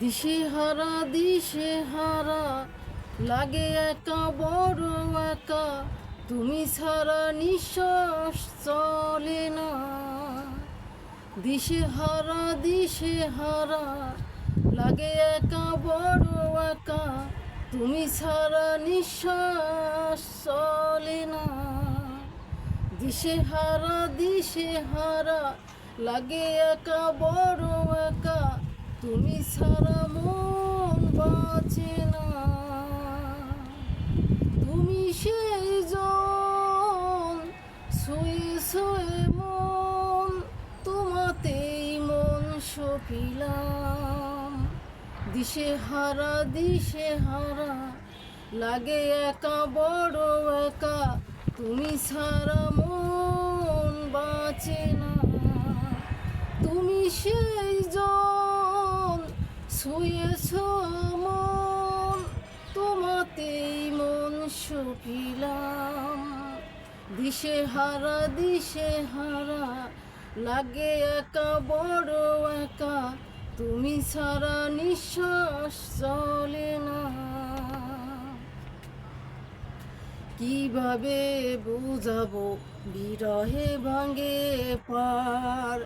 দিশে হারা দিশে হারা। লাগে একা, বড় একা। তুমি ছাড়া নিঃশ্বাস চলে না। দিশে হারা দিশে হারা। লাগে একা, বড় একা। তুমি ছাড়া নিঃশ্বাস চলে না। দিশে হারা দিশে হারা। লাগে একা, বড় তুমি ছাড়া মন বাঁচে না। তুমি সেই জন শুয়ে শুয়ে মন, তোমাতেই মন সপিলাম। দিশে হারা দিশে হারা, লাগে একা, বড় একা, তুমি ছাড়া মন বাঁচে না। তুমি সেই জন শুয়েছ তোমাতেই মন সপিলাম দিশে হারা দিশে হারা, লাগে একা, বড় একা, তুমি ছাড়া নিঃশ্বাস চলে না। কীভাবে বুঝাবো, বিরহে ভাঙে পার?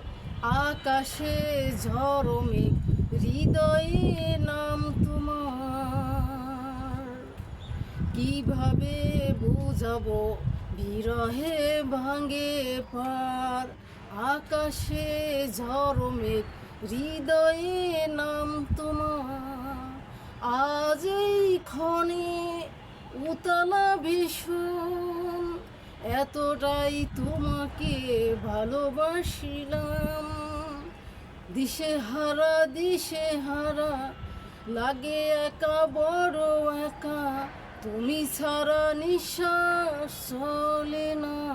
আকাশে ঝড় মেঘ, হৃদয়ে নাম তোমার। কীভাবে বুঝাবো বিরহে ভাঙে পার? আকাশে ঝড় মেঘ, হৃদয়ে নাম তোমার। আজ এই ক্ষণে উতলা ভীষণ এতটাই তোমাকে ভালোবাসিলাম। দিশে হারা দিশে হারা, লাগে একা, বড় একা। তুমি ছাড়া নিঃশ্বাস চলে না।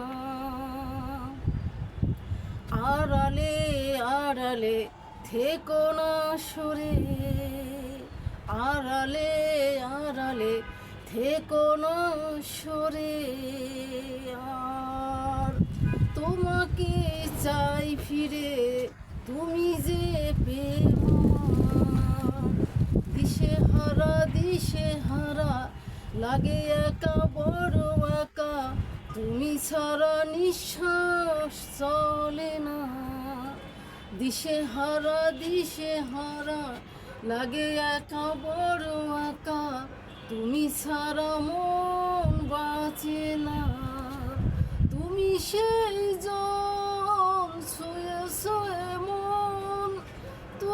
আড়ালে আড়ালে থেকো না সরে। আড়ালে আড়ালে থেকো না সরে। তোমাকে চাই ফিরে, তুমি যে দিশে হারা দিশে হারা, লাগে একা, বড় একা। তুমি ছাড়া নিঃশ্বাস চলে না। দিশে হারা দিশে হারা, লাগে একা, বড় একা। তুমি ছাড়া মন বাঁচে না। তুমি সেই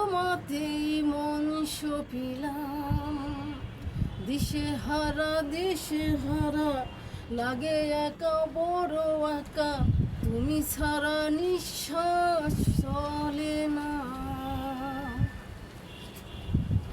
তোমাতেই মন সপিলাম। দিশে হারা দিশে হারা লাগে একা বড় একা তুমি ছাড়া নিঃশ্বাস